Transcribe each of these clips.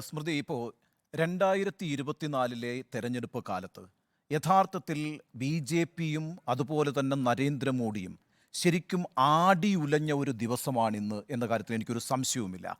സ്മൃതി ഇപ്പോൾ രണ്ടായിരത്തി ഇരുപത്തിനാലിലെ തെരഞ്ഞെടുപ്പ് കാലത്ത് യഥാർത്ഥത്തിൽ ബി ജെ പിയും അതുപോലെ തന്നെ നരേന്ദ്രമോദിയും ശരിക്കും ആടി ഉലഞ്ഞ ഒരു ദിവസമാണിന്ന് എന്ന കാര്യത്തിൽ എനിക്കൊരു സംശയവുമില്ല.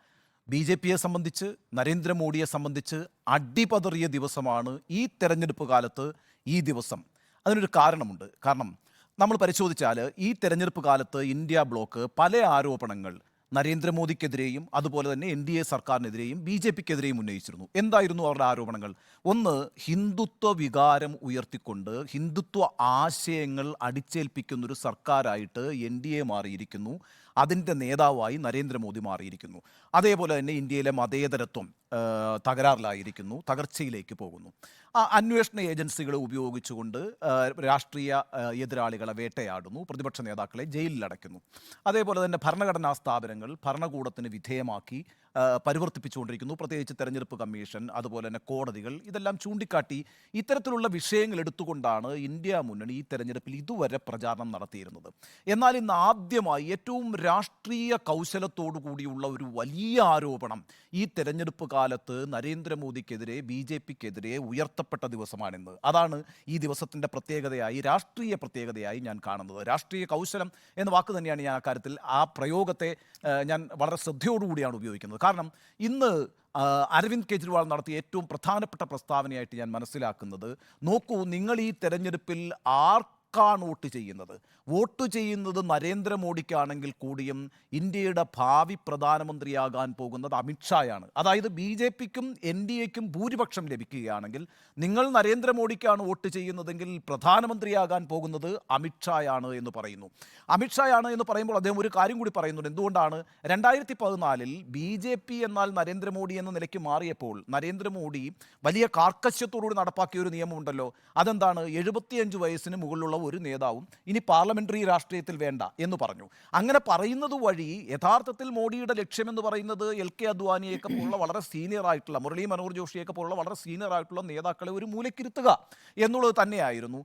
ബി ജെ പിയെ സംബന്ധിച്ച് നരേന്ദ്രമോദിയെ സംബന്ധിച്ച് അടിപതറിയ ദിവസമാണ് ഈ തെരഞ്ഞെടുപ്പ് കാലത്ത് ഈ ദിവസം. അതിനൊരു കാരണമുണ്ട്. കാരണം നമ്മൾ പരിശോധിച്ചാൽ ഈ തെരഞ്ഞെടുപ്പ് കാലത്ത് ഇന്ത്യ ബ്ലോക്ക് പല ആരോപണങ്ങൾ നരേന്ദ്രമോദിക്കെതിരെയും അതുപോലെ തന്നെ എൻ ഡി എ സർക്കാരിനെതിരെയും ബി ജെ പിക്കെതിരെയും ഉന്നയിച്ചിരുന്നു. എന്തായിരുന്നു അവരുടെ ആരോപണങ്ങൾ? ഒന്ന് ഹിന്ദുത്വ വികാരം ഉയർത്തിക്കൊണ്ട് ഹിന്ദുത്വ ആശയങ്ങൾ അടിച്ചേൽപ്പിക്കുന്നൊരു സർക്കാരായിട്ട് എൻ ഡി എ മാറിയിരിക്കുന്നു. അതിന്റെ നേതാവായി നരേന്ദ്രമോദി മാറിയിരിക്കുന്നു. അതേപോലെ തന്നെ ഇന്ത്യയിലെ മതേതരത്വം തകരാറിലായിരിക്കുന്നു തകർച്ചയിലേക്ക് പോകുന്നു. അന്വേഷണ ഏജൻസികളെ ഉപയോഗിച്ചുകൊണ്ട് രാഷ്ട്രീയ എതിരാളികളെ വേട്ടയാടുന്നു പ്രതിപക്ഷ നേതാക്കളെ ജയിലിലടയ്ക്കുന്നു. അതേപോലെ തന്നെ ഭരണഘടനാ സ്ഥാപനങ്ങൾ ഭരണകൂടത്തിന് വിധേയമാക്കി പരിവർത്തിപ്പിച്ചുകൊണ്ടിരിക്കുന്നു. പ്രത്യേകിച്ച് തെരഞ്ഞെടുപ്പ് കമ്മീഷൻ അതുപോലെ തന്നെ കോടതികൾ ഇതെല്ലാം ചൂണ്ടിക്കാട്ടി ഇത്തരത്തിലുള്ള വിഷയങ്ങൾ എടുത്തുകൊണ്ടാണ് ഇന്ത്യ മുന്നണി ഈ തെരഞ്ഞെടുപ്പിൽ ഇതുവരെ പ്രചാരണം നടത്തിയിരുന്നത്. എന്നാൽ ഇന്ന് ആദ്യമായി ഏറ്റവും രാഷ്ട്രീയ കൗശലത്തോടു കൂടിയുള്ള ഒരു വലിയ ആരോപണം ഈ തെരഞ്ഞെടുപ്പ് കാലത്ത് നരേന്ദ്രമോദിക്കെതിരെ ബി ജെ പിക്കെതിരെ ഉയർത്തപ്പെട്ട ദിവസമാണിന്ന് അതാണ് ഈ ദിവസത്തിന്റെ പ്രത്യേകതയായി രാഷ്ട്രീയ പ്രത്യേകതയായി ഞാൻ കാണുന്നത്. രാഷ്ട്രീയ കൗശലം എന്ന വാക്ക് തന്നെയാണ് ഞാൻ ആ കാര്യത്തിൽ ആ പ്രയോഗത്തെ ഞാൻ വളരെ ശ്രദ്ധയോടുകൂടിയാണ് ഉപയോഗിക്കുന്നത്. കാരണം ഇന്ന് അരവിന്ദ് കെജ്രിവാൾ നടത്തിയ ഏറ്റവും പ്രധാനപ്പെട്ട പ്രസ്താവനയായിട്ട് ഞാൻ മനസ്സിലാക്കുന്നത്. നോക്കൂ നിങ്ങൾ ഈ തെരഞ്ഞെടുപ്പിൽ ആർക്കാണ് വോട്ട് ചെയ്യുന്നത്. വോട്ട് ചെയ്യുന്നത് നരേന്ദ്രമോദിക്കാണെങ്കിൽ കൂടിയും ഇന്ത്യയുടെ ഭാവി പ്രധാനമന്ത്രിയാകാൻ പോകുന്നത് അമിത്ഷായാണ്. അതായത് ബി ജെ പിക്കും എൻ ഡി എക്കും ഭൂരിപക്ഷം ലഭിക്കുകയാണെങ്കിൽ നിങ്ങൾ നരേന്ദ്രമോദിക്കാണ് വോട്ട് ചെയ്യുന്നതെങ്കിൽ പ്രധാനമന്ത്രിയാകാൻ പോകുന്നത് അമിത്ഷായാണ് എന്ന് പറയുന്നു. അമിത്ഷായാണ് എന്ന് പറയുമ്പോൾ അദ്ദേഹം ഒരു കാര്യം കൂടി പറയുന്നുണ്ട്. എന്തുകൊണ്ടാണ്? രണ്ടായിരത്തി പതിനാലിൽ ബി ജെ പി എന്നാൽ നരേന്ദ്രമോദി എന്ന നിലയ്ക്ക് മാറിയപ്പോൾ നരേന്ദ്രമോദി വലിയ കാർക്കശ്യത്തോടുകൂടി നടപ്പാക്കിയ ഒരു നിയമമുണ്ടല്ലോ. അതെന്താണ്? എഴുപത്തിയഞ്ച് വയസ്സിന് മുകളിലുള്ള ഒരു നേതാവും ഇനി പാർലമെന്ററി രാഷ്ട്രീയത്തിൽ വേണ്ട എന്ന് പറഞ്ഞു. അങ്ങനെ പറയുന്നത് വഴി യഥാർത്ഥത്തിൽ മോഡിയുടെ ലക്ഷ്യമെന്ന് പറയുന്നത് എൽ കെ അദ്വാനിയൊക്കെ പോലുള്ള വളരെ സീനിയർ ആയിട്ടുള്ള മുരളി മനോഹർ ജോഷിയൊക്കെ പോലുള്ള വളരെ സീനിയർ ആയിട്ടുള്ള നേതാക്കളെ ഒരു മൂലക്കിരുത്തുക എന്നുള്ളത് തന്നെയായിരുന്നു.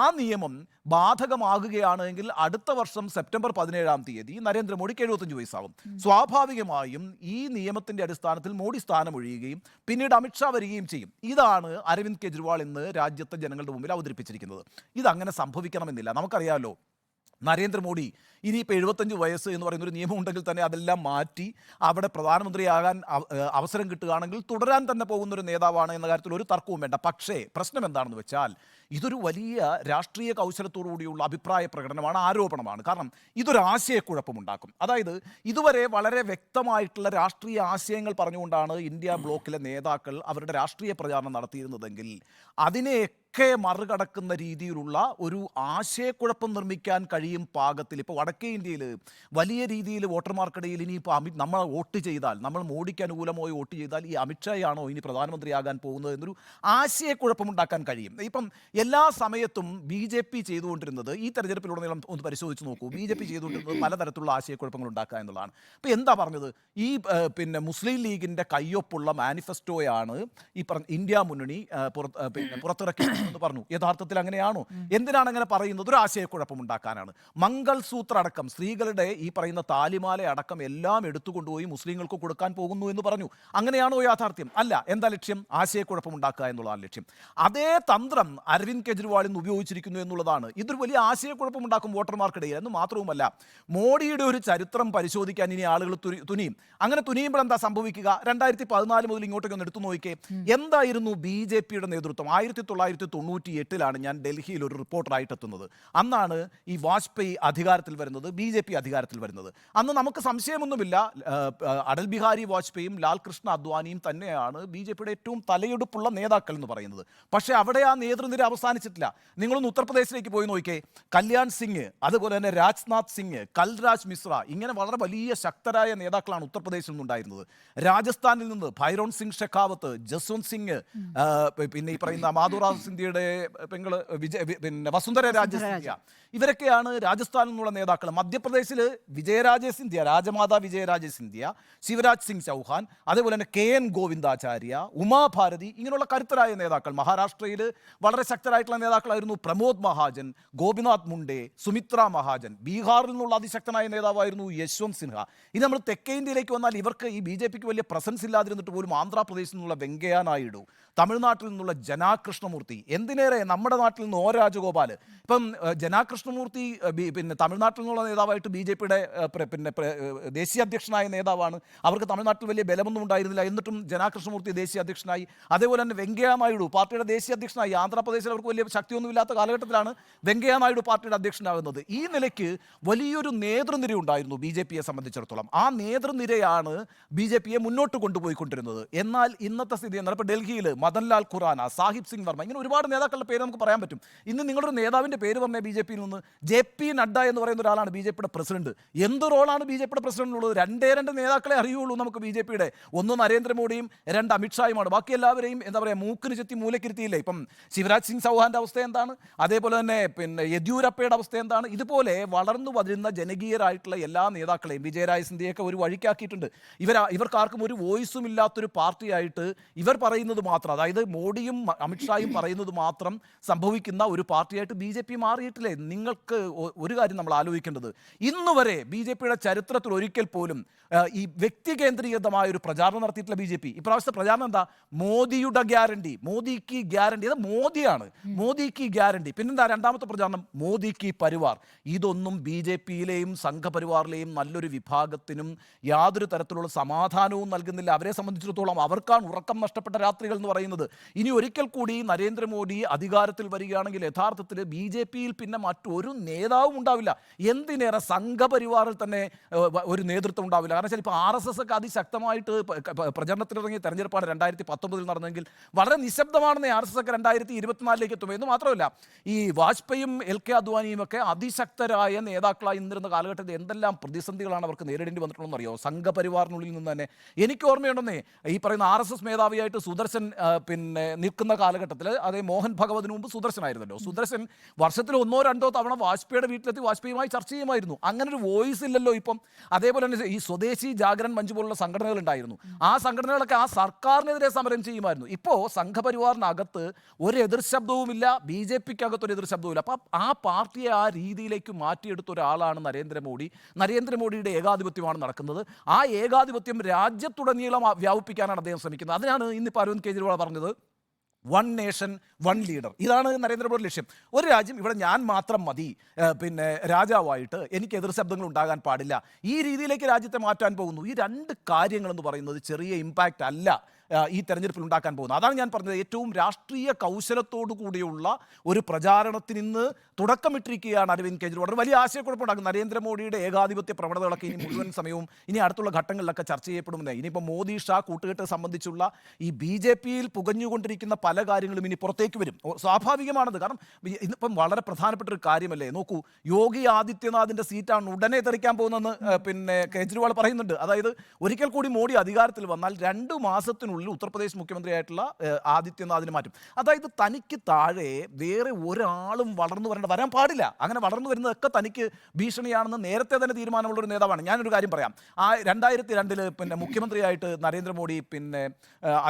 ആ നിയമം ബാധകമാകുകയാണെങ്കിൽ അടുത്ത വർഷം സെപ്റ്റംബർ പതിനേഴാം തീയതി നരേന്ദ്രമോദിക്ക് എഴുപത്തഞ്ച് വയസ്സാകും സ്വാഭാവികമായും ഈ നിയമത്തിന്റെ അടിസ്ഥാനത്തിൽ മോഡി സ്ഥാനം ഒഴിയുകയും പിന്നീട് അമിത്ഷാ വരികയും ചെയ്യും. ഇതാണ് അരവിന്ദ് കെജ്രിവാൾ ഇന്ന് രാജ്യത്തെ ജനങ്ങളുടെ മുമ്പിൽ അവതരിപ്പിച്ചിരിക്കുന്നത്. ഇതങ്ങനെ സംഭവിക്കണമെന്നില്ല. നമുക്കറിയാമല്ലോ നരേന്ദ്രമോദി ഇനിയിപ്പോൾ എഴുപത്തഞ്ച് വയസ്സ് എന്ന് പറയുന്ന ഒരു നിയമം ഉണ്ടെങ്കിൽ തന്നെ അതെല്ലാം മാറ്റി അവിടെ പ്രധാനമന്ത്രിയാകാൻ അവസരം കിട്ടുകയാണെങ്കിൽ തുടരാൻ തന്നെ പോകുന്ന ഒരു നേതാവാണ് എന്ന കാര്യത്തിൽ ഒരു തർക്കവും വേണ്ട. പക്ഷേ പ്രശ്നം എന്താണെന്ന് വെച്ചാൽ ഇതൊരു വലിയ രാഷ്ട്രീയ കൗശലത്തോടുകൂടിയുള്ള അഭിപ്രായ പ്രകടനമാണ് ആരോപണമാണ്. കാരണം ഇതൊരു ആശയക്കുഴപ്പമുണ്ടാക്കും. അതായത് ഇതുവരെ വളരെ വ്യക്തമായിട്ടുള്ള രാഷ്ട്രീയ ആശയങ്ങൾ പറഞ്ഞുകൊണ്ടാണ് ഇന്ത്യ ബ്ലോക്കിലെ നേതാക്കൾ അവരുടെ രാഷ്ട്രീയ പ്രചാരണം നടത്തിയിരുന്നതെങ്കിൽ അതിനെയൊക്കെ മറികടക്കുന്ന രീതിയിലുള്ള ഒരു ആശയക്കുഴപ്പം നിർമ്മിക്കാൻ കഴിയും പാകത്തിൽ. ഇപ്പോൾ വടക്കേ ഇന്ത്യയിൽ വലിയ രീതിയിൽ വോട്ടർമാർക്കിടയിൽ ഇനിയിപ്പോൾ അമിത് നമ്മൾ വോട്ട് ചെയ്താൽ നമ്മൾ മോഡിക്ക് അനുകൂലമായി വോട്ട് ചെയ്താൽ ഈ അമിത്ഷായാണോ ഇനി പ്രധാനമന്ത്രിയാകാൻ പോകുന്നത് എന്നൊരു ആശയക്കുഴപ്പമുണ്ടാക്കാൻ കഴിയും. ഇപ്പം എല്ലാ സമയത്തും ബി ജെ പി ചെയ്തുകൊണ്ടിരുന്നത് ഈ തെരഞ്ഞെടുപ്പിലുടനീളം ഒന്ന് പരിശോധിച്ച് നോക്കൂ. ബി ജെ പി ചെയ്തുകൊണ്ടിരുന്നത് പലതരത്തിലുള്ള ആശയക്കുഴപ്പങ്ങൾ ഉണ്ടാക്കുക എന്നുള്ളതാണ്. അപ്പോൾ എന്താ പറഞ്ഞത്? ഈ പിന്നെ മുസ്ലിം ലീഗിന്റെ കയ്യൊപ്പുള്ള മാനിഫെസ്റ്റോയാണ് ഈ പറഞ്ഞ ഇന്ത്യ മുന്നണി പിന്നെ പുറത്തിറക്കിയെന്ന് പറഞ്ഞു. യഥാർത്ഥത്തിൽ അങ്ങനെയാണോ? എന്തിനാണ് അങ്ങനെ പറയുന്നത്? ഒരു ആശയക്കുഴപ്പം ഉണ്ടാക്കാനാണ്. മംഗൾസൂത്ര അടക്കം സ്ത്രീകളുടെ ഈ പറയുന്ന താലിമാല അടക്കം എല്ലാം എടുത്തുകൊണ്ടുപോയി മുസ്ലിങ്ങൾക്ക് കൊടുക്കാൻ പോകുന്നു എന്ന് പറഞ്ഞു. അങ്ങനെയാണോ യാഥാർത്ഥ്യം? അല്ല എന്താ ലക്ഷ്യം? ആശയക്കുഴപ്പം ഉണ്ടാക്കുക എന്നുള്ളതാണ് ലക്ഷ്യം. അതേ തന്ത്രം അരവിന്ദ് കെജ്രിവാൾ ഇന്ന് ഉപയോഗിച്ചിരിക്കുന്നു എന്നുള്ളതാണ്. ഇതൊരു വലിയ ആശയക്കുഴപ്പമുണ്ടാക്കും വോട്ടർമാർക്കിടയിൽ. എന്ന് മാത്രവുമല്ല മോഡിയുടെ ഒരു ചരിത്രം പരിശോധിക്കാൻ ഇനി ആളുകൾ തുനി- തുനിയും. അങ്ങനെ തുനിയുമ്പോൾ എന്താ സംഭവിക്കുക? രണ്ടായിരത്തി പതിനാല് മുതൽ ഇങ്ങോട്ടേക്ക് ഒന്ന് എടുത്തു നോക്കിയേ എന്തായിരുന്നു ബി ജെ പിയുടെ നേതൃത്വം? ആയിരത്തി തൊള്ളായിരത്തി തൊണ്ണൂറ്റി എട്ടിലാണ് ഞാൻ ഡൽഹിയിൽ ഒരു റിപ്പോർട്ടറായിട്ട് എത്തുന്നത്. അന്നാണ് ഈ വാജ്പേയി അധികാരത്തിൽ വരുന്നത് ബി ജെ പി അധികാരത്തിൽ വരുന്നത്. അന്ന് നമുക്ക് സംശയമൊന്നുമില്ല. അടൽ ബിഹാരി വാജ്പേയും ലാൽ കൃഷ്ണ അദ്വാനിയും തന്നെയാണ് ബി ജെ പിയുടെ ഏറ്റവും തലയെടുപ്പുള്ള നേതാക്കൾ എന്ന് പറയുന്നത്. പക്ഷേ അവിടെ ആ നേതൃനിര അവസാനിച്ചിട്ടില്ല. നിങ്ങളൊന്ന് ഉത്തർപ്രദേശിലേക്ക് പോയി നോക്കിയേ കല്യാൺ സിംഗ് അതുപോലെ തന്നെ രാജ്നാഥ് സിംഗ് കൽരാജ് മിശ്ര ഇങ്ങനെ വളരെ വലിയ ശക്തരായ നേതാക്കളാണ് ഉത്തർപ്രദേശിൽ നിന്നുണ്ടായിരുന്നത്. രാജസ്ഥാനിൽ നിന്ന് ഭൈരോൺ സിംഗ് ഷെഖാവത്ത് ജസ്വന്ത് സിംഗ് പിന്നെ ഈ പറയുന്ന മാധുറാവ് സിന്ധ്യയുടെ പെങ്ങൾ വിജയ പിന്നെ വസുന്ധര രാജ സിന്ധ്യ. ഇവരൊക്കെയാണ് രാജസ്ഥാനിൽ നിന്നുള്ള നേതാക്കൾ മധ്യപ്രദേശിൽ വിജയരാജ സിന്ധ്യ രാജമാതാ വിജയരാജ സിന്ധ്യ ശിവരാജ് സിംഗ് ചൗഹാൻ അതേപോലെ തന്നെ കെ എൻ ഗോവിന്ദാചാര്യ ഉമാഭാരതി ഇങ്ങനെയുള്ള കരുത്തരായ നേതാക്കൾ മഹാരാഷ്ട്രയിൽ വളരെ ശക്തരായിട്ടുള്ള നേതാക്കളായിരുന്നു പ്രമോദ് മഹാജൻ ഗോപിനാഥ് മുണ്ടെ സുമിത്ര മഹാജൻ. ബീഹാറിൽ നിന്നുള്ള അതിശക്തനായ നേതാവായിരുന്നു യശ്വന്ത് സിൻഹ. ഇനി നമ്മൾ തെക്കേ ഇന്ത്യയിലേക്ക് വന്നാൽ ഇവർക്ക് ഈ ബി ജെ പിക്ക് വലിയ പ്രസൻസ് ഇല്ലാതിരുന്നിട്ട് പോലും ആന്ധ്രാപ്രദേശിൽ നിന്നുള്ള വെങ്കയ്യ നായിഡു തമിഴ്നാട്ടിൽ നിന്നുള്ള ജനാകൃഷ്ണമൂർത്തി എന്തിനേറെ നമ്മുടെ നാട്ടിൽ നിന്ന് ഒ രാജഗോപാൽ ഇപ്പം ജനാകൃഷ്ണമൂർത്തി പിന്നെ തമിഴ്നാട്ടിൽ നിന്നുള്ള നേതാവായിട്ട് ബി ജെ പിയുടെ പിന്നെ ദേശീയ അധ്യക്ഷനായ നേതാവാണ്. അവർക്ക് തമിഴ്നാട്ടിൽ വലിയ ബലമൊന്നും ഉണ്ടായിരുന്നില്ല. എന്നിട്ടും ജനാകൃഷ്ണമൂർത്തി ദേശീയ അധ്യക്ഷനായി. അതേപോലെ തന്നെ വെങ്കയ്യ നായിഡു പാർട്ടിയുടെ ദേശീയ അധ്യക്ഷനായി ആന്ധ്രാപ്രദേശിൽ അവർക്ക് വലിയ ശക്തിയൊന്നുമില്ലാത്ത കാലഘട്ടത്തിലാണ് വെങ്കയ്യ നായിഡു പാർട്ടിയുടെ അധ്യക്ഷനാകുന്നത്. ഈ നിലയ്ക്ക് വലിയൊരു നേതൃനിര ഉണ്ടായിരുന്നു ബി ജെ പിയെ സംബന്ധിച്ചിടത്തോളം. ആ നേതൃനിരയാണ് ബി ജെ പിയെ മുന്നോട്ട് കൊണ്ടുപോയിക്കൊണ്ടിരുന്നത്. എന്നാൽ ഇന്നത്തെ സ്ഥിതി എന്നാൽ ഇപ്പോൾ ഡൽഹിയിൽ മദൻലാൽ ഖുറാന സാഹിബ് സിംഗ് വർമ്മ ഇങ്ങനെ ഒരുപാട് നേതാക്കളുടെ പേര് നമുക്ക് പറയാൻ പറ്റും. ഇന്ന് നിങ്ങളൊരു നേതാവിന്റെ പേര് പറഞ്ഞ ബി ജെ പിയിൽ നിന്ന് ജെ പി നഡ്ഡ എന്ന് പറയുന്ന ഒരാളാണ് ബി ജെ പിയുടെ പ്രസിഡന്റ്. എന്ത് റോളാണ് ബി ജെ പിയുടെ പ്രസിഡന്റിനുള്ളത് രണ്ടേ രണ്ട് നേതാക്കളെ അറിയുള്ളൂ നമുക്ക് ബി ജെ പിയുടെ. ഒന്ന് നരേന്ദ്രമോദിയും രണ്ട് അമിത്ഷായുമാണ് ബാക്കി എല്ലാവരെയും എന്താ പറയുക മൂക്കിന് ചുറ്റി മൂലക്കിരുത്തിയില്ലേ? ഇപ്പം ശിവരാജ് സിംഗ് ചൗഹാന്റെ അവസ്ഥ എന്താണ്? അതേപോലെ തന്നെ പിന്നെ യെദ്യൂരപ്പയുടെ അവസ്ഥ എന്താണ്? ഇതുപോലെ വളർന്നു വരുന്ന ജനകീയരായിട്ടുള്ള എല്ലാ നേതാക്കളെയും വിജയരായ സിന്ധ്യയൊക്കെ ഒരു വഴിക്കാക്കിയിട്ടുണ്ട്. ഇവർ ഇവർക്കാർക്കും ഒരു വോയിസും ഇല്ലാത്തൊരു പാർട്ടിയായിട്ട് ഇവർ പറയുന്നത് മാത്രം അതായത് മോഡിയും അമിത്ഷായും പറയുന്നത് മാത്രം സംഭവിക്കുന്ന ഒരു പാർട്ടിയായിട്ട് ബി ജെ പി മാറിയിട്ടില്ലേ? നിങ്ങൾക്ക് ഒരു കാര്യം നമ്മൾ ആലോചിക്കേണ്ടത്. ഇന്ന് വരെ ബി ജെ പിയുടെ ചരിത്രത്തിൽ ഒരിക്കൽ പോലും ഈ വ്യക്തി കേന്ദ്രീകൃതമായ ഒരു പ്രചാരണം നടത്തിയിട്ടില്ല ബി ജെ പി. ഇപ്രാവശ്യത്തെ പ്രചാരണം എന്താ? മോദിയുടെ ഗ്യാരണ്ടി മോദിക്ക് ഗ്യാരണ്ടി അത് മോദിയാണ്. മോദിക്ക് ഗ്യാരണ്ടി. പിന്നെന്താ രണ്ടാമത്തെ പ്രചാരണം? മോദിക്ക് പരിവാർ. ഇതൊന്നും ബി ജെ പിയിലെയും സംഘപരിവാറിലെയും നല്ലൊരു വിഭാഗത്തിനും യാതൊരു തരത്തിലുള്ള സമാധാനവും നൽകുന്നില്ല. അവരെ സംബന്ധിച്ചിടത്തോളം അവർക്കാണ് ഉറക്കം നഷ്ടപ്പെട്ട രാത്രികൾ എന്ന് പറയുന്നത്. ഇനി ഒരിക്കൽ കൂടി നരേന്ദ്രമോദി അധികാരത്തിൽ വരികയാണെങ്കിൽ യഥാർത്ഥത്തിൽ ബി ജെ പിയിൽ പിന്നെ മറ്റൊരു നേതാവും ഉണ്ടാവില്ല. എന്തിനേറെ സംഘപരിവാറിൽ തന്നെ ഒരു നേതൃത്വം ഉണ്ടാവില്ല. കാരണം വെച്ചാൽ ഇപ്പോൾ ആർ എസ് എസ് ഒക്കെ അതിശക്തമായിട്ട് പ്രചരണത്തിലിറങ്ങിയ തെരഞ്ഞെടുപ്പാണ് രണ്ടായിരത്തി പത്തൊമ്പതിൽ നടന്നെങ്കിൽ വളരെ നിശബ്ദമാണെന്ന് ആർ എസ് എസ് ഒക്കെ രണ്ടായിരത്തി ഇരുപത്തിനാലിലേക്ക് എത്തും എന്ന് മാത്രമല്ല ഈ വാജ്പേയും എൽ കെ അദ്വാനിയും ഒക്കെ അതിശക്തരായ നേതാക്കളായി നിന്നിരുന്ന കാലഘട്ടത്തിൽ എന്തെല്ലാം പ്രതിസന്ധികളാണ് അവർക്ക് നേരിടേണ്ടി വന്നിട്ടുള്ളതെന്ന് അറിയോ സംഘപരിവാറിനുള്ളിൽ നിന്ന് തന്നെ. എനിക്ക് ഓർമ്മയുണ്ടെന്നേ ഈ പറയുന്ന ആർ എസ് എസ് മേധാവിയായിട്ട് സുദർശൻ പിന്നെ നിൽക്കുന്ന കാലഘട്ടത്തിൽ അതേ മോഹൻ ഭഗവതിന് മുമ്പ് സുദർശനായിരുന്നല്ലോ. സുദർശൻ വർഷത്തിൽ ഒന്നോ രണ്ടോ തവണ വാജ്പേയിയുടെ വീട്ടിലെത്തി വാജ്പേയുമായി ചർച്ച ചെയ്യുമായിരുന്നു. അങ്ങനെ ഒരു വോയിസ് ഇല്ലല്ലോ ഇപ്പം. അതേപോലെ തന്നെ ഈ സ്വദേശി ജാഗരൺ മഞ്ച് പോലുള്ള സംഘടനകൾ ഉണ്ടായിരുന്നു. ആ സംഘടനകളൊക്കെ ആ സർക്കാരിനെതിരെ സമരം ചെയ്യുമായിരുന്നു. ഇപ്പോൾ സംഘപരിവാറിനകത്ത് ഒരു എതിർ ശബ്ദവുമില്ല ബി ജെ പിക്ക് അകത്തൊരു എതിർ ശബ്ദവുമില്ല. അപ്പം ആ പാർട്ടിയെ ആ രീതിയിലേക്ക് മാറ്റിയെടുത്ത ഒരാളാണ് നരേന്ദ്രമോദി. നരേന്ദ്രമോദിയുടെ ഏകാധിപത്യമാണ് നടക്കുന്നത്. ആ ഏകാധിപത്യം രാജ്യത്തുടനീളം വ്യാപിപ്പിക്കാനാണ് അദ്ദേഹം ശ്രമിക്കുന്നത്. അതിനാണ് ഇന്നിപ്പോൾ അരവിന്ദ് കെജ്രിവാൾ പറഞ്ഞത് വൺ നേഷൻ വൺ ലീഡർ. ഇതാണ് നരേന്ദ്രമോദി ലക്ഷ്യം. ഒരു രാജ്യം ഇവിടെ ഞാൻ മാത്രം മതി പിന്നെ രാജാവായിട്ട് എനിക്ക് എതിർ ശബ്ദങ്ങൾ ഉണ്ടാകാൻ പാടില്ല. ഈ രീതിയിലേക്ക് രാജ്യത്തെ മാറ്റാൻ പോകുന്നു. ഈ രണ്ട് കാര്യങ്ങളെന്ന് പറയുന്നത് ചെറിയ ഇമ്പാക്റ്റ് അല്ല. ഈ തെരഞ്ഞെടുപ്പിൽ ഉണ്ടാക്കാൻ പോകുന്നത്. അതാണ് ഞാൻ പറഞ്ഞത്. ഏറ്റവും രാഷ്ട്രീയ കൗശലത്തോടു കൂടിയുള്ള ഒരു പ്രചാരണത്തിന് ഇന്ന് തുടക്കമിട്ടിരിക്കുകയാണ് അരവിന്ദ് കെജ്രിവാൾ. വലിയ ആശയക്കുഴപ്പമുണ്ടാക്കും നരേന്ദ്രമോദിയുടെ ഏകാധിപത്യ പ്രവണതകളൊക്കെ ഇനി മുഴുവൻ സമയവും ഇനി അടുത്തുള്ള ഘട്ടങ്ങളിലൊക്കെ ചർച്ച ചെയ്യപ്പെടുമെന്ന്. ഇനിയിപ്പോൾ മോദി ഷാ കൂട്ടുകെട്ട് സംബന്ധിച്ചുള്ള ഈ ബി ജെ പിയിൽ പുകഞ്ഞുകൊണ്ടിരിക്കുന്ന പല കാര്യങ്ങളും ഇനി പുറത്തേക്ക് വരും. സ്വാഭാവികമാണത്. കാരണം ഇന്നിപ്പം വളരെ പ്രധാനപ്പെട്ട ഒരു കാര്യമല്ലേ? നോക്കൂ യോഗി ആദിത്യനാഥിന്റെ സീറ്റാണ് ഉടനെ തെറിക്കാൻ പോകുന്നതെന്ന് പിന്നെ കെജ്രിവാൾ പറയുന്നുണ്ട്. അതായത് ഒരിക്കൽ കൂടി മോഡി അധികാരത്തിൽ വന്നാൽ രണ്ട് മാസത്തിനുള്ളിൽ ഉത്തർപ്രദേശ് മുഖ്യമന്ത്രിയായിട്ടുള്ള ആദിത്യനാഥിനെ മാറ്റും. അതായത് തനിക്ക് താഴെ വേറെ ഒരാളും വളർന്നു വരേണ്ട വരാൻ പാടില്ല. അങ്ങനെ വളർന്നു വരുന്നതൊക്കെ തനിക്ക് ഭീഷണിയാണെന്ന് നേരത്തെ തന്നെ തീരുമാനമുള്ള ഒരു നേതാവാണ്. ഞാനൊരു കാര്യം പറയാം. ആ രണ്ടായിരത്തി രണ്ടിൽ പിന്നെ മുഖ്യമന്ത്രിയായിട്ട് നരേന്ദ്രമോദി പിന്നെ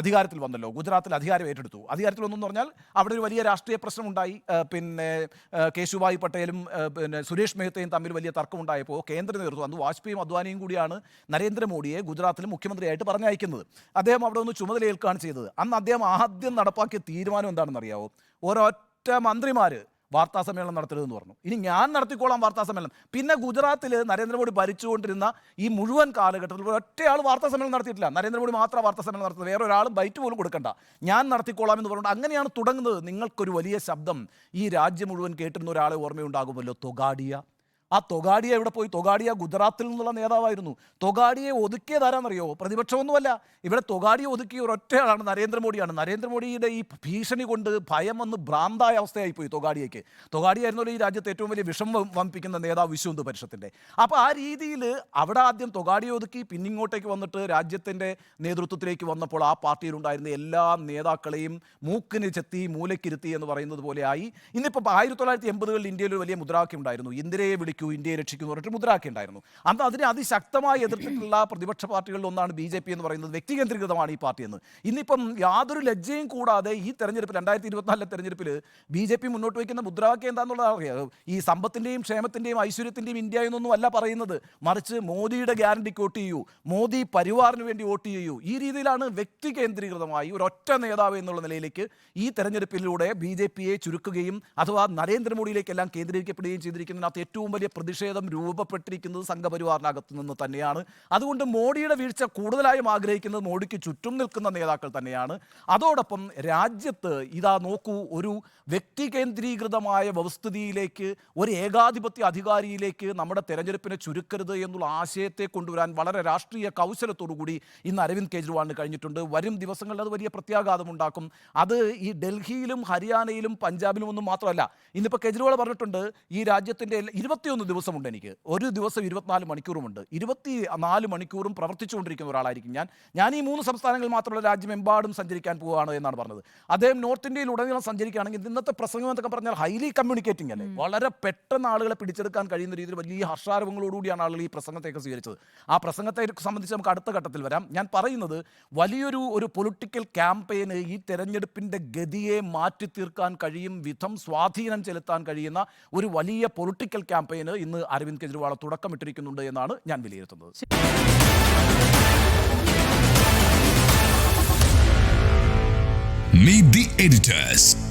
അധികാരത്തിൽ വന്നല്ലോ. ഗുജറാത്തിൽ അധികാരം ഏറ്റെടുത്തു. അധികാരത്തിൽ വന്നു എന്ന് പറഞ്ഞാൽ അവിടെ ഒരു വലിയ രാഷ്ട്രീയ പ്രശ്നമുണ്ടായി. പിന്നെ കേശുഭായ് പട്ടേലും പിന്നെ സുരേഷ് മെഹ്തയും തമ്മിൽ വലിയ തർക്കമുണ്ടായപ്പോൾ കേന്ദ്ര നേതൃത്വം അന്ന് വാജ്പേയും അദ്വാനിയും കൂടിയാണ് നരേന്ദ്രമോദിയെ ഗുജറാത്തിൽ മുഖ്യമന്ത്രിയായിട്ട് പറഞ്ഞയക്കുന്നത്. അദ്ദേഹം അവിടെ ഒന്ന് ചുമതലയേൽക്കുകയാണ് ചെയ്തത്. അന്ന് അദ്ദേഹം ആദ്യം നടപ്പാക്കിയ തീരുമാനം എന്താണെന്ന് അറിയാവോ ഒരൊറ്റ മന്ത്രിമാർ വാർത്താ സമ്മേളനം നടത്തരുതെന്ന് പറഞ്ഞു. ഇനി ഞാൻ നടത്തിക്കോളാം വാർത്താ സമ്മേളനം. പിന്നെ ഗുജറാത്തിൽ നരേന്ദ്രമോദി ഭരിച്ചുകൊണ്ടിരുന്ന ഈ മുഴുവൻ കാലഘട്ടത്തിൽ ഒറ്റയാൾ വാർത്താ സമ്മേളനം നടത്തിയിട്ടില്ല. നരേന്ദ്രമോദി മാത്രം വാർത്താ സമ്മേളനം നടത്തുന്നത്. വേറെ ഒരാളും ബൈറ്റ് പോലും കൊടുക്കണ്ട. ഞാൻ നടത്തിക്കോളാം എന്ന് പറഞ്ഞുകൊണ്ട് അങ്ങനെയാണ് തുടങ്ങുന്നത്. നിങ്ങൾക്കൊരു വലിയ ശബ്ദം ഈ രാജ്യം മുഴുവൻ കേട്ടിരുന്ന ഒരാളെ ഓർമ്മയുണ്ടാകുമല്ലോ? തൊഗാഡിയ. ആ തൊഗാഡിയ എവിടെ പോയി? തൊഗാഡിയ ഗുജറാത്തിൽ നിന്നുള്ള നേതാവായിരുന്നു. തൊഗാഡിയെ ഒതുക്കിയത് ആരാന്നറിയോ? പ്രതിപക്ഷമൊന്നുമല്ല. ഇവിടെ തൊഗാഡിയെ ഒതുക്കിയ ഒരൊറ്റയാളാണ് നരേന്ദ്രമോദിയാണ്. നരേന്ദ്രമോദിയുടെ ഈ ഭീഷണി കൊണ്ട് ഭയം വന്ന് ഭ്രാന്തായ അവസ്ഥയായി പോയി തൊഗാഡിയയ്ക്ക്. തൊഗാഡിയായിരുന്നല്ലോ ഈ രാജ്യത്ത് ഏറ്റവും വലിയ വിഷം വമ്പിക്കുന്ന നേതാവ് വിശ്വന്ത് പരിഷത്തിന്റെ അപ്പോൾ ആ രീതിയിൽ അവിടെ ആദ്യം തൊഗാഡിയെ ഒതുക്കി പിന്നിങ്ങോട്ടേക്ക് വന്നിട്ട് രാജ്യത്തിന്റെ നേതൃത്വത്തിലേക്ക് വന്നപ്പോൾ ആ പാർട്ടിയിലുണ്ടായിരുന്ന എല്ലാ നേതാക്കളെയും മൂക്കിന് ചെത്തി മൂലക്കിരുത്തി എന്ന് പറയുന്നത് പോലെയായി. ഇന്നിപ്പോൾ ആയിരത്തി തൊള്ളായിരത്തി എൺപതുകളിൽ ഇന്ത്യയിൽ ഒരു വലിയ മുദ്രാവാക്യം ഉണ്ടായിരുന്നു. ഇന്ദിരയെ വിളിക്കൂ ഇന്ത്യയെ രക്ഷിക്കൂ എന്ന് പറഞ്ഞിട്ട് ഉണ്ടായിരുന്നു അന്ന് അതിനെ അതിശക്തമായി എതിർത്തിട്ടുള്ള പ്രതിപക്ഷ പാർട്ടികളിൽ ഒന്നാണ് ബി ജെ പി എന്ന് പറയുന്നത്. വ്യക്തികേന്ദ്രീകൃതമാണ് ഈ പാർട്ടി എന്ന്. ഇന്നിപ്പം യാതൊരു ലജ്ജയും കൂടാതെ ഈ തെരഞ്ഞെടുപ്പ് രണ്ടായിരത്തി ഇരുപത്തിനാലിലെ തെരഞ്ഞെടുപ്പിൽ ബി ജെ പി മുന്നോട്ട് വയ്ക്കുന്ന മുദ്രാവാക്യം എന്താണെന്നുള്ളത് അറിയാം? ഈ സമ്പത്തിന്റെയും ക്ഷേമത്തിന്റെയും ഐശ്വര്യത്തിന്റെയും ഇന്ത്യ എന്നൊന്നും അല്ല പറയുന്നത്. മറിച്ച് മോദിയുടെ ഗ്യാരണ്ടിക്ക് വോട്ട് ചെയ്യൂ. മോദി പരിവാറിന് വേണ്ടി വോട്ട് ചെയ്യൂ. ഈ രീതിയിലാണ് വ്യക്തി കേന്ദ്രീകൃതമായി ഒരൊറ്റ നേതാവ് എന്നുള്ള നിലയിലേക്ക് ഈ തെരഞ്ഞെടുപ്പിലൂടെ ബി ജെ പിയെ ചുരുക്കുകയും അഥവാ നരേന്ദ്രമോദിയിലേക്കെല്ലാം കേന്ദ്രീകരിക്കപ്പെടുകയും ചെയ്തിരിക്കുന്നതിനകത്ത് ഏറ്റവും വലിയ പ്രതിഷേധം രൂപപ്പെട്ടിരിക്കുന്നത് സംഘപരിവാറിനകത്തു നിന്ന് തന്നെയാണ്. അതുകൊണ്ട് മോഡിയുടെ വീഴ്ച കൂടുതലായും ആഗ്രഹിക്കുന്നത് മോഡിക്ക് ചുറ്റും നിൽക്കുന്ന നേതാക്കൾ തന്നെയാണ്. അതോടൊപ്പം രാജ്യത്ത് ഇതാ നോക്കൂ ഒരു വ്യക്തി കേന്ദ്രീകൃതമായ വ്യവസ്ഥിതിയിലേക്ക് ഒരു ഏകാധിപത്യ അധികാരിയിലേക്ക് നമ്മുടെ തെരഞ്ഞെടുപ്പിനെ ചുരുക്കരുത് എന്നുള്ള ആശയത്തെ കൊണ്ടുവരാൻ വളരെ രാഷ്ട്രീയ കൗശലത്തോടുകൂടി ഇന്ന് അരവിന്ദ് കെജ്രിവാളിന് കഴിഞ്ഞിട്ടുണ്ട്. വരും ദിവസങ്ങളിൽ അത് വലിയ പ്രത്യാഘാതം ഉണ്ടാക്കും. അത് ഈ ഡൽഹിയിലും ഹരിയാനയിലും പഞ്ചാബിലും ഒന്നും മാത്രമല്ല. ഇന്നിപ്പോൾ കെജ്രിവാൾ പറഞ്ഞിട്ടുണ്ട് ഈ രാജ്യത്തിന്റെ ഇരുപത്തിയൊന്ന് ദിവസമുണ്ട് എനിക്ക്. ഒരു ദിവസം ഇരുപത്തിനാല് മണിക്കൂറുമുണ്ട്. ഇരുപത്തി നാല് മണിക്കൂറും പ്രവർത്തിച്ചുകൊണ്ടിരിക്കുന്ന ഒരാളായിരിക്കും ഞാൻ. ഞാൻ ഈ മൂന്ന് സംസ്ഥാനങ്ങളിൽ മാത്രമുള്ള രാജ്യമെമ്പാടും സഞ്ചരിക്കാൻ പോവുകയാണ് എന്നാണ് പറഞ്ഞത്. അദ്ദേഹം നോർത്ത് ഇന്ത്യയിൽ ഉടനീളം സഞ്ചരിക്കുകയാണെങ്കിൽ ഇന്നത്തെ പ്രസംഗം എന്നൊക്കെ പറഞ്ഞാൽ ഹൈലി കമ്മ്യൂണിക്കേറ്റിംഗ് അല്ലേ? വളരെ പെട്ടെന്ന് ആളുകളെ പിടിച്ചെടുക്കാൻ കഴിയുന്ന രീതിയിൽ വലിയ ഹർഷാരവങ്ങളോടുകൂടിയാണ് ആളുകൾ ഈ പ്രസംഗത്തെയൊക്കെ സ്വീകരിച്ചത്. ആ പ്രസംഗത്തെ സംബന്ധിച്ച് നമുക്ക് അടുത്ത ഘട്ടത്തിൽ വരാം. ഞാൻ പറയുന്നത് വലിയൊരു ഒരു പൊളിറ്റിക്കൽ ക്യാമ്പയിന് ഈ തെരഞ്ഞെടുപ്പിന്റെ ഗതിയെ മാറ്റി തീർക്കാൻ കഴിയും വിധം സ്വാധീനം ചെലുത്താൻ കഴിയുന്ന ഒരു വലിയ പൊളിറ്റിക്കൽ ക്യാമ്പയിന് ഇന്ന് അരവിന്ദ് കെജ്രിവാൾ തുടക്കമിട്ടിരിക്കുന്നുണ്ട് എന്നാണ് ഞാൻ വിലയിരുത്തുന്നത് Meet the editors.